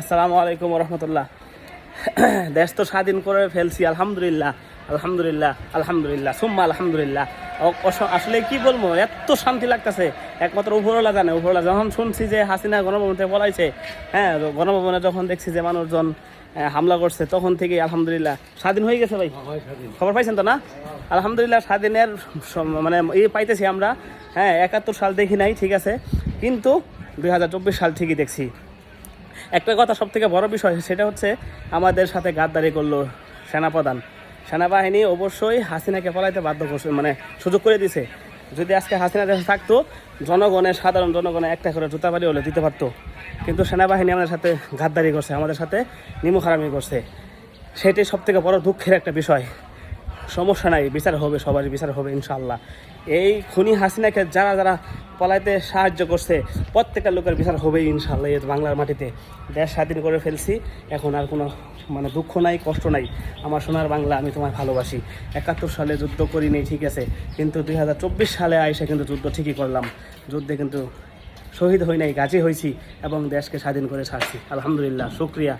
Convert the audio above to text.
আসসালামু আলাইকুম রহমতুল্লাহ। দেশ তো স্বাধীন করে ফেলছি আলহামদুলিল্লাহ আলহামদুলিল্লাহ আলহামদুলিল্লাহ সুম্মা আলহামদুলিল্লাহ। আসলে কি বলব এত শান্তি লাগতেছে। একমাত্র উপরওয়ালা জানে উপরওয়ালা যখন শুনছি যে হাসিনা গণভবন থেকে পলাইছে হ্যাঁ গণভবনে যখন দেখছি যে মানুষজন হামলা করছে তখন থেকে আলহামদুলিল্লাহ স্বাধীন হয়ে গেছে ভাই। খবর পাইছেন তো না? আলহামদুলিল্লাহ স্বাধীনের মানে এই পাইতেছি আমরা। হ্যাঁ একাত্তর সাল দেখি নাই ঠিক আছে। কিন্তু দু হাজার চব্বিশ সাল ঠিকই দেখছি। একটা কথা সব থেকে বড় বিষয়, সেটা হচ্ছে আমাদের সাথে গাদ্দারি করল সেনাপ্রধান। সেনাবাহিনী অবশ্যই হাসিনাকে পলাইতে বাধ্য করছে মানে সুযোগ করে দিছে। যদি আজকে হাসিনা দেশে থাকতো জনগণের সাধারণ জনগণের একটা করে জুতাবাড়ি হলে দিতে পারতো। কিন্তু সেনাবাহিনী আমাদের সাথে গাদ্দারি করছে, আমাদের সাথে নিমুখারামি করছে। সেটাই সব থেকে বড় দুঃখের একটা বিষয়। সমস্যা নাই, বিচার হবে, সবারই বিচার হবে ইনশাল্লাহ এই খুনি হাসিনাকে যারা যারা পলাইতে সাহায্য করছে। প্রত্যেকটা লোকের বিচার হবেই ইনশাল্লাহ বাংলার মাটিতে। দেশ স্বাধীন করে ফেলছি, এখন আর কোনো মানে দুঃখ নাই, কষ্ট নাই। আমার সোনার বাংলা আমি তোমায় ভালোবাসি। একাত্তর সালে যুদ্ধ করিনি, ঠিক আছে। কিন্তু দুই হাজার চব্বিশ সালে আইসে কিন্তু যুদ্ধ ঠিকই করলাম। যুদ্ধে কিন্তু শহীদ হই নাই, গাজী হয়েছি এবং দেশকে স্বাধীন করে ছাড়ছি। আলহামদুলিল্লাহ, শুক্রিয়া।